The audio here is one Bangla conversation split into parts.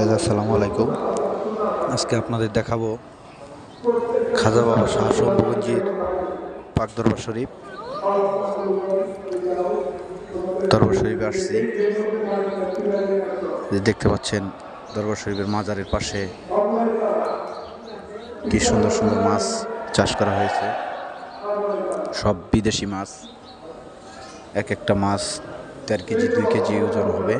গাইজ আসসালামু আলাইকুম। আজকে আপনাদের দেখাবো খাজা বাবা শাহ শম্ভুগঞ্জির পাক দরবার শরীফ। দরবার শরীফে আসছি। দেখতে পাচ্ছেন, দরবার শরীফের মাজারের পাশে কি সুন্দর সুন্দর মাছ চাষ করা হয়েছে। সব বিদেশি মাছ। এক একটা মাছ দেড় কেজি, দুই কেজি ওজন হবে।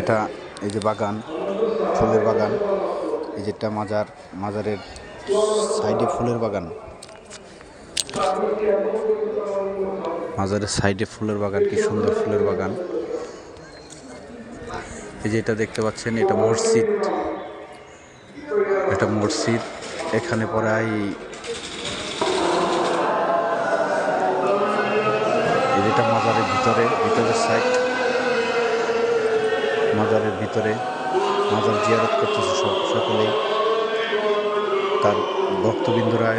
এটা এই যে বাগান, ফুলের বাগান। এই যেটা মাজার, মাজারের সাইডে ফুলের বাগান। মাজারের সাইডে ফুলের বাগান, কি সুন্দর ফুলের বাগান। এই যে এটা দেখতে পাচ্ছেন, এটা মসজিদ। এটা মসজিদ। এখানে প্রায় এই যেটা মাজারের ভিতরে, ভিতরের সাইড মাজারের ভিতরে মাজার জিয়ারত করতেছে সব সকলেই। তার ভক্তবিন্দুরা,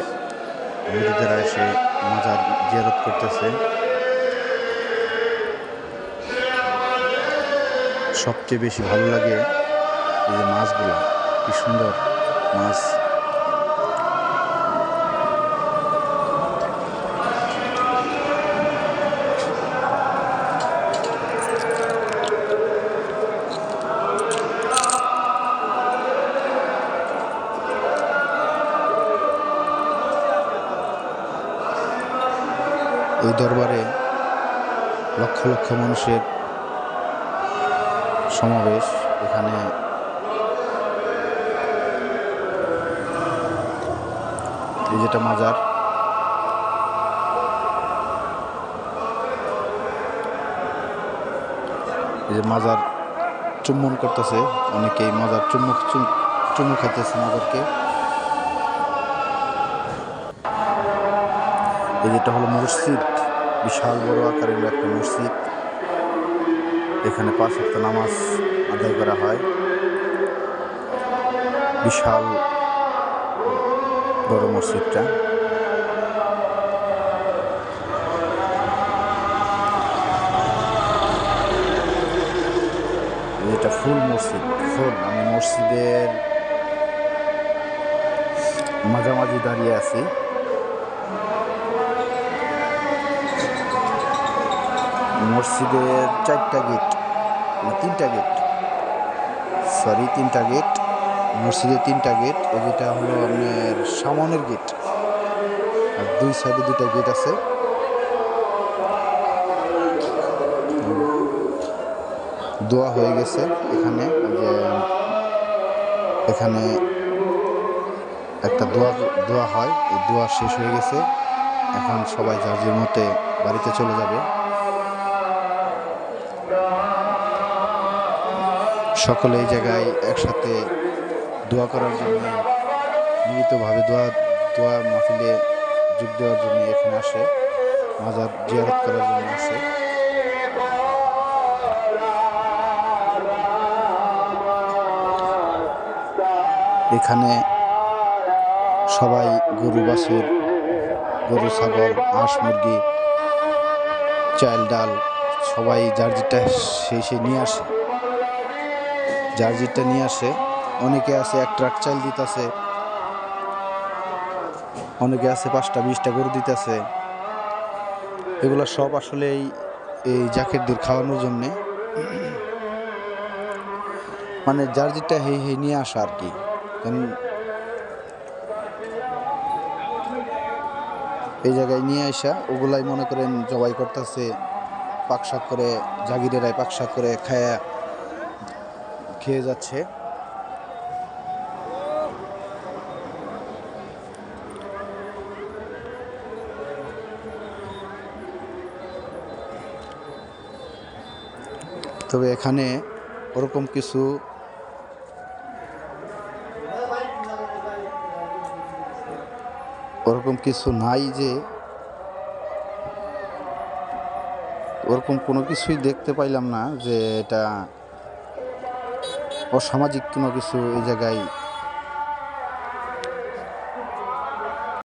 মুরিদেরা এসে মাজার জিয়ারত করতেছে। সবচেয়ে বেশি ভালো লাগে এই যে মাছগুলো, কি সুন্দর মাছ। এই দরবারে লক্ষ লক্ষ মানুষের সমাবেশ এখানে। এই যেটা মাজার, এই যে মাজার চুম্বন করতেছে, অনেকেই মাজার চুম্বক চুম- চুমু খাইতেছে মাজারকে। এই যেটা হলো মসজিদ বিশাল বড় আকারের একটা মসজিদ। এখানে পাঁচ ওয়াক্ত নামাজ আদায় করা হয়। বিশাল বড় মসজিদটা। এটা ফুল মসজিদ, ফুল। আমি মসজিদের মাঝামাঝি দাঁড়িয়ে আছি। মসজিদের চারটা গেট তিনটা গেট? সরি তিনটা গেট। মসজিদের তিনটা গেট, এই যেটা হলো আপনার সামনের গেট। আর দুই সাইডে দুটা গেট আছে। দোয়া হয়ে গেছে এখানে, যে এখানে একটা দোয়া দোয়া হয়। এই দোয়া শেষ হয়ে গেছে। এখন সবাই যার মতে বাড়িতে চলে যাবে। সকলে এই জায়গায় একসাথে দোয়া করার জন্য মিলিতভাবে দোয়া দোয়া মাহফিলে যোগ দেওয়ার জন্য এখানে আসে, মাজার জিয়ারত করার জন্য আসে। এখানে সবাই গরু, বাছুর, গরু, ছাগল, হাঁস, মুরগি, চাল, ডাল, সবাই যার যেটা সেই সে নিয়ে আসে। যার যেটা নিয়ে আসে। অনেকে আছে, এক ট্রাক চাল দিতেছে। অনেকে আছে, পাঁচটা, বিশটা গরু দিতেছে। এগুলো সব আসলে এই এই জাকেরদের খাওয়ানোর জন্যে। মানে যার যেটা হে হে নিয়ে আসা আর কি। কারণ এই জায়গায় নিয়ে আসা ওগুলাই মনে করেন জবাই করতেছে পাকশাক করে, জাগিরেরাই পাকশাক করে খায়া খেয়ে যাচ্ছে। তবে এখানে ওরকম কিছু ওরকম কিছু নাই যে ওরকম কোনো কিছুই দেখতে পাইলাম না যে এটা অসামাজিক কোনো কিছু এই জায়গায়